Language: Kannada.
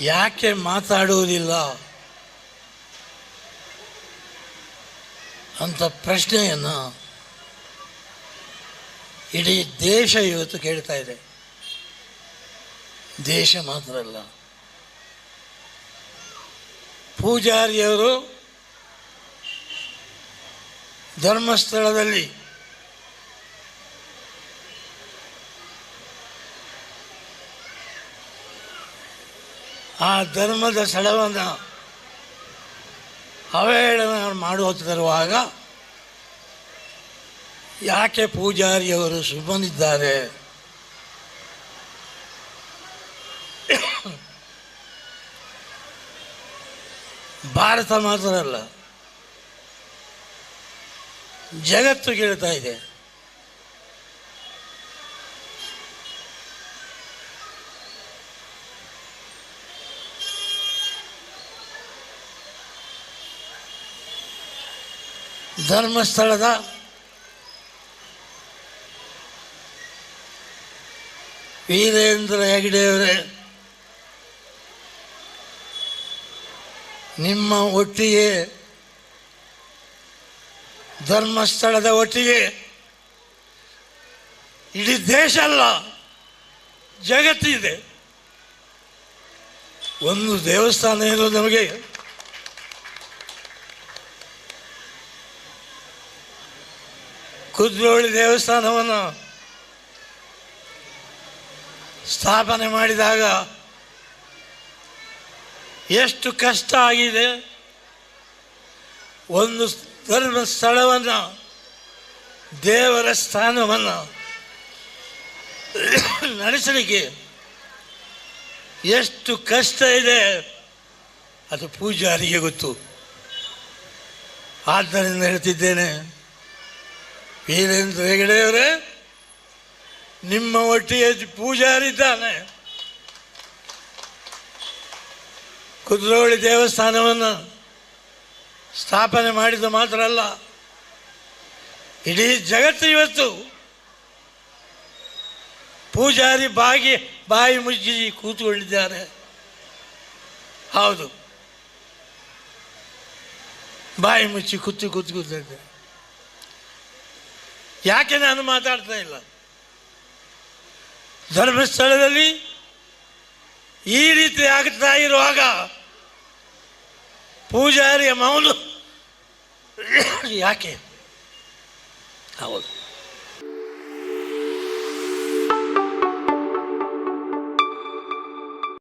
ಯಾಕೆ ಮಾತಾಡುವುದಿಲ್ಲ? ಅಂತ ಪ್ರಶ್ನೆಯನ್ನು ಇಡೀ ದೇಶ ಇವತ್ತು ಕೇಳ್ತಾ ಇದೆ. ದೇಶ ಮಾತ್ರ ಅಲ್ಲ. ಪೂಜಾರಿಯವರು ಧರ್ಮಸ್ಥಳದಲ್ಲಿ ಆ ಧರ್ಮದ ಸ್ಥಳವನ್ನು ಅವಹೇಳನ ಮಾಡುತ್ತಿರುವಾಗ ಯಾಕೆ ಪೂಜಾರಿಯವರು ಸುಮ್ಮನಿದ್ದಾರೆ? ಭಾರತ ಮಾತ್ರ ಅಲ್ಲ ಜಗತ್ತು ಕೇಳ್ತಾ ಇದೆ. ಧರ್ಮಸ್ಥಳದ ವೀರೇಂದ್ರ ಹೆಗಡೆಯವರೇ ನಿಮ್ಮ ಒಟ್ಟಿಗೆ, ಧರ್ಮಸ್ಥಳದ ಒಟ್ಟಿಗೆ, ಇಡೀ ದೇಶ ಅಲ್ಲ, ಜಗತ್ತಿದೆ. ಒಂದು ದೇವಸ್ಥಾನ ಏನು ನಮಗೆ ಕುದ್ರೋಳಿ ದೇವಸ್ಥಾನವನ್ನು ಸ್ಥಾಪನೆ ಮಾಡಿದಾಗ ಎಷ್ಟು ಕಷ್ಟ ಆಗಿದೆ. ಒಂದು ಧರ್ಮ ಸ್ಥಳವನ್ನು, ದೇವರ ಸ್ಥಾನವನ್ನು ನಡೆಸಲಿಕ್ಕೆ ಎಷ್ಟು ಕಷ್ಟ ಇದೆ. ಅದು ಪೂಜಾರಿಗೆ ಗೊತ್ತು. ಆದ್ದರಿಂದ ಹೇಳ್ತಿದ್ದೇನೆ. ವೀರೇಂದ್ರ ಹೆಗಡೆಯವರೇ ನಿಮ್ಮ ಒಟ್ಟಿಗೆ ಪೂಜಾರಿದ್ದಾನೆ ಕುದ್ರೋಳಿ ದೇವಸ್ಥಾನವನ್ನು ಸ್ಥಾಪನೆ ಮಾಡಿದ ಮಾತ್ರ ಅಲ್ಲ, ಇಡೀ ಜಗತ್ತು ಇವತ್ತು ಪೂಜಾರಿ ಬಾಗಿ, ಬಾಯಿ ಮುಚ್ಚಿ ಕೂತ್ಕೊಂಡಿದ್ದಾರೆ. ಹೌದು. ಬಾಯಿ ಮುಚ್ಚಿ ಕೂತು ಕೂತು ಕೂತಿದ್ದೆ ಯಾಕೆ ನಾನು ಮಾತಾಡ್ತಾ ಇಲ್ಲ? ಧರ್ಮಸ್ಥಳದಲ್ಲಿ ಈ ರೀತಿ ಆಗ್ತಾ ಇರುವಾಗ ಪೂಜಾರಿಯ ಮೌನ. ಯಾಕೆ? ಹೌದು.